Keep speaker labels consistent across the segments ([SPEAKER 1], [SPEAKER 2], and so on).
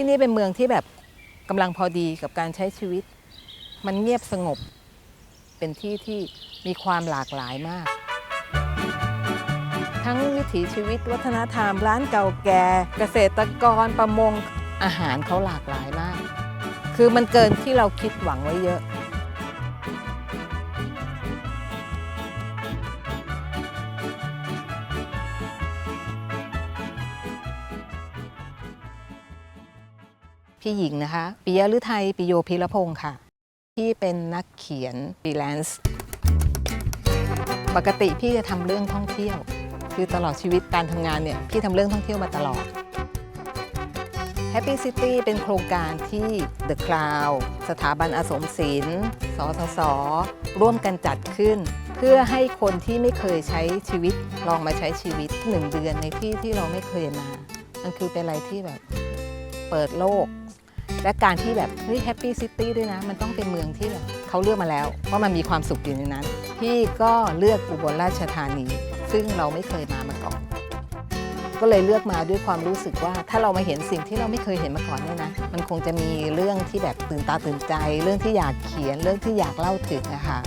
[SPEAKER 1] ที่นี่เป็นเมืองที่แบบกำลังพอดีกับการใช้ชีวิต มันเงียบสงบ เป็นที่ที่มีความหลากหลายมาก ทั้งวิถีชีวิตวัฒนธรรม ร้านเก่าแก่เกษตรกรประมงอาหารเขาหลากหลายมาก คือมันเกินที่เราคิดหวังไว้เยอะ พี่หญิงนะคะปิยะฤทัยปิโยพิรพงศ์ค่ะพี่เป็นนักเขียนฟรีแลนซ์ปกติพี่จะทำเรื่องท่องเที่ยว คือตลอดชีวิตการทำงานเนี่ยพี่ทำเรื่องท่องเที่ยวมาตลอด Happy City เป็นโครงการที่ The Cloud สถาบันอสมศิลป์สสสร่วมกันจัดขึ้น เพื่อให้คนที่ไม่เคยใช้ชีวิตลองมาใช้ชีวิตหนึ่งเดือนในที่ที่เราไม่เคยมา มันคือเป็นอะไรที่แบบเปิดโลก และการที่แบบเฮ้ยแฮปปี้ซิตี้ด้วยนะ มันต้องเป็นเมืองที่แบบเขาเลือกมาแล้ว ว่ามันมีความสุขอยู่ในนั้น พี่ก็เลือกอุบลราชธานี ซึ่งเราไม่เคยมามาก่อน ก็เลยเลือกมาด้วยความรู้สึกว่า ถ้าเรามาเห็นสิ่งที่เราไม่เคยเห็นมาก่อนเนี่ยนะ มันคงจะมีเรื่องที่แบบตื่นตาตื่นใจ เรื่องที่อยากเขียนเรื่องที่อยากเล่าถึงนะคะ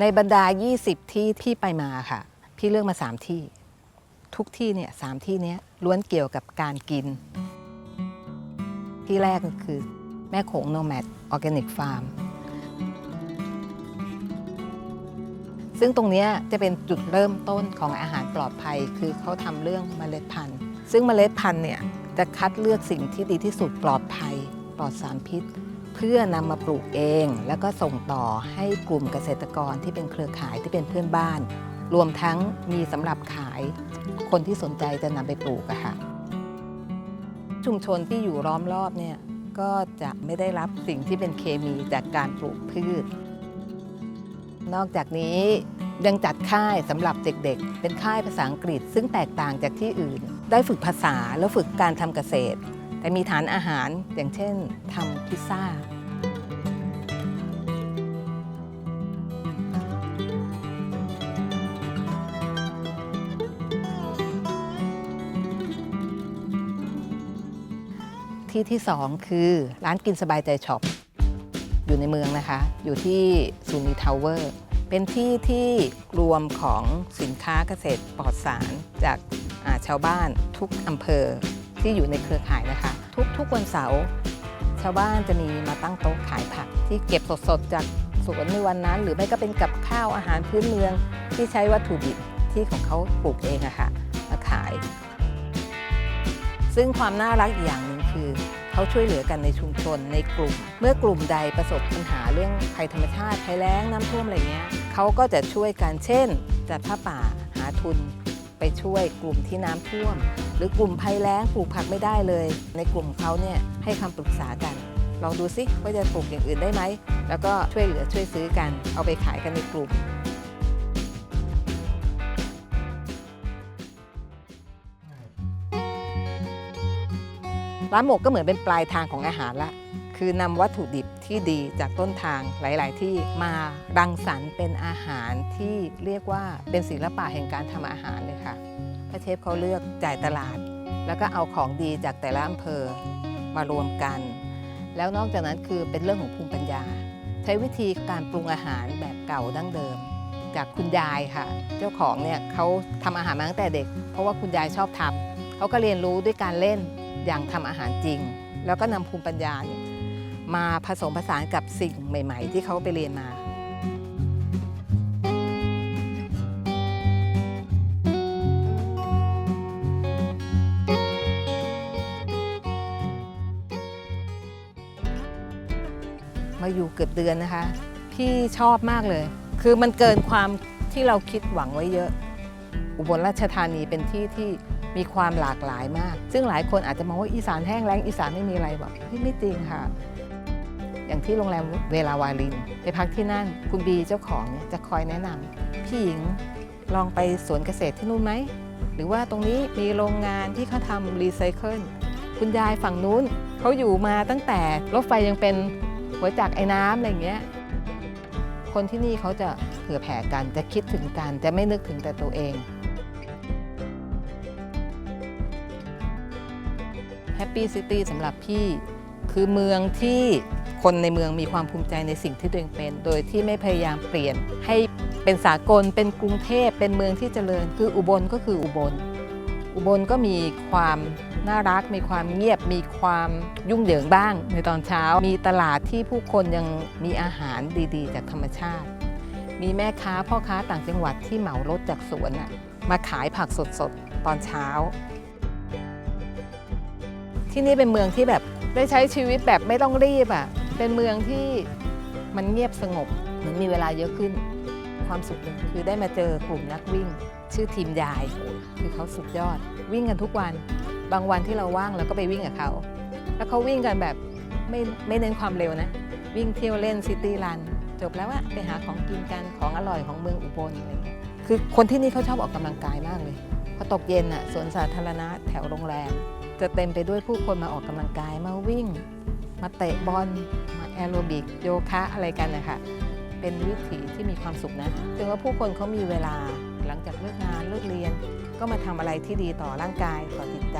[SPEAKER 1] ในบรรดา 20 ที่พี่ไปมาค่ะ พี่เลือกมา 3 ที่ ทุกที่เนี่ยสามที่เนี้ย ล้วนเกี่ยวกับการกิน ที่แรกก็คือแม่โขงโนแมดออร์แกนิกฟาร์มซึ่งตรงนี้จะเป็นจุดเริ่มต้นของอาหารปลอดภัย คือเขาทำเรื่องเมล็ดพันธุ์ ซึ่งเมล็ดพันธุ์เนี่ยจะคัดเลือกสิ่งที่ดีที่สุดปลอดภัย ปลอดสารพิษ เพื่อนำมาปลูกเอง แล้วก็ส่งต่อให้กลุ่มเกษตรกรที่เป็นเครือข่ายที่เป็นเพื่อนบ้าน รวมทั้งมีสำหรับขายคนที่สนใจจะนำไปปลูกอะค่ะ ชุมชนที่อยู่ล้อมรอบเนี่ยก็จะไม่ได้รับสิ่งที่เป็นเคมีจากการปลูกพืช นอกจากนี้ยังจัดค่ายสำหรับเด็กๆ เป็นค่ายภาษาอังกฤษ ซึ่งแตกต่างจากที่อื่น ได้ฝึกภาษาแล้วฝึกการทำเกษตร แต่มีฐานอาหารอย่างเช่นทำพิซซ่า ที่ที่ 2 คือร้านกินสบายใจช็อปอยู่ในเมืองนะคะ อยู่ที่ซูนีทาวเวอร์เป็นที่ที่รวมของสินค้าเกษตรปลอดสารจากาชาวบ้านทุกอำเภอที่อยู่ในเครือข่ายนะคะ ทุกทุกวันเสาร์ชาวบ้านจะมีมาตั้งโต๊ะขายผัก ที่เก็บสดๆจากสวนในวันนั้น หรือไม่ก็เป็นกับข้าวอาหารพื้นเมืองที่ใช้วัตถุดิบที่ของเขาปลูกเองอะค่ะมาขาย ซึ่งความน่ารักอีกอย่างหนึ่งคือ เขาช่วยเหลือกันในชุมชนในกลุ่ม เมื่อกลุ่มใดประสบปัญหาเรื่องภัยธรรมชาติภัยแล้งน้ำท่วมอะไรเงี้ยเขาก็จะช่วยกันเช่น จัดผ้าป่าหาทุน ไปช่วยกลุ่มที่น้ำท่วม หรือกลุ่มภัยแล้งปลูกผักไม่ได้เลย ในกลุ่มเขาเนี่ยให้คำปรึกษากัน ลองดูซิว่าจะปลูกอย่างอื่นได้ไหมแล้วก็ช่วยเหลือช่วยซื้อกัน เอาไปขายกันในกลุ่ม ร้านหมกก็เหมือนเป็นปลายทางของอาหารละคือนำวัตถุดิบที่ดีจากต้นทางหลาย ๆ ที่มารังสรรค์เป็นอาหารที่เรียกว่าเป็นศิลปะแห่งการทำอาหารเลยค่ะพระเชฟเขาเลือกจ่ายตลาด แล้วก็เอาของดีจากแต่ละอำเภอมารวมกัน แล้วนอกจากนั้นคือเป็นเรื่องของภูมิปัญญา ใช้วิธีการปรุงอาหารแบบเก่าดั้งเดิม จากคุณยายค่ะ เจ้าของเนี่ยเขาทำอาหารมาตั้งแต่เด็ก เพราะว่าคุณยายชอบทำเขาก็เรียนรู้ด้วยการเล่น อย่างทำอาหารจริง แล้วก็นำภูมิปัญญาเนี่ยมาผสมผสานกับสิ่งใหม่ ๆ ที่เขาไปเรียนมามาอยู่เกือบเดือนนะคะ พี่ชอบมากเลย คือมันเกินความที่เราคิดหวังไว้เยอะ อุบลราชธานีเป็นที่ที่ มีความหลากหลายมาก ซึ่งหลายคนอาจจะมองว่าอีสานแห้งแล้งอีสานไม่มีอะไรบอกที่ไม่จริงค่ะ อย่างที่โรงแรมเวลาวาริน ไปพักที่นั่นคุณบีเจ้าของเนี่ยจะคอยแนะนำพี่หญิงลองไปสวนเกษตรที่นู่นไหม หรือว่าตรงนี้มีโรงงานที่เขาทำรีไซเคิลคุณยายฝั่งนู้นเขาอยู่มาตั้งแต่รถไฟยังเป็นหัวจักไอ้น้ำอะไรอย่างเงี้ยคนที่นี่เขาจะเผื่อแผ่กันจะคิดถึงกันจะไม่นึกถึงแต่ตัวเอง แฮปปี้ซิตี้สำหรับพี่ คือเมืองที่คนในเมืองมีความภูมิใจในสิ่งที่ตัวเองเป็น โดยที่ไม่พยายามเปลี่ยน ให้เป็นสากล เป็นกรุงเทพเป็นเมืองที่เจริญ คืออุบลก็คืออุบล อุบลก็มีความน่ารัก มีความเงียบ มีความยุ่งเหยิงบ้าง ในตอนเช้า มีตลาดที่ผู้คนยังมีอาหารดีๆ จากธรรมชาติ มีแม่ค้าพ่อค้าต่างจังหวัดที่เหมารถจากสวนมาขายผักสดๆ ตอนเช้า ที่นี่เป็นเมืองที่แบบได้ใช้ชีวิตแบบไม่ต้องรีบอะ เป็นเมืองที่มันเงียบสงบเหมือนมีเวลาเยอะขึ้น ความสุขหนึ่งคือได้มาเจอกลุ่มนักวิ่ง ชื่อทีมยาย คือเขาสุดยอด วิ่งกันทุกวัน บางวันที่เราว่างเราก็ไปวิ่งกับเขา แล้วเขาวิ่งกันแบบไม่ไม่เน้นความเร็วนะ วิ่งเที่ยวเล่นซิตี้รัน จบแล้วอะไปหาของกินกันของอร่อยของเมืองอุบลอะไรเงี้ยคือคนที่นี่เขาชอบออกกำลังกายมากเลยพอตกเย็นอะสวนสาธารณะแถวโรงแรม จะเต็มไปด้วยผู้คนมาออกกำลังกายมาวิ่ง มาเตะบอลมาแอโรบิกโยคะอะไรกันนะคะเป็นวิถีที่มีความสุขนะถึงว่าผู้คนเขามีเวลาหลังจากเลิกงานเลิกเรียน ก็มาทำอะไรที่ดีต่อร่างกายต่อจิตใจ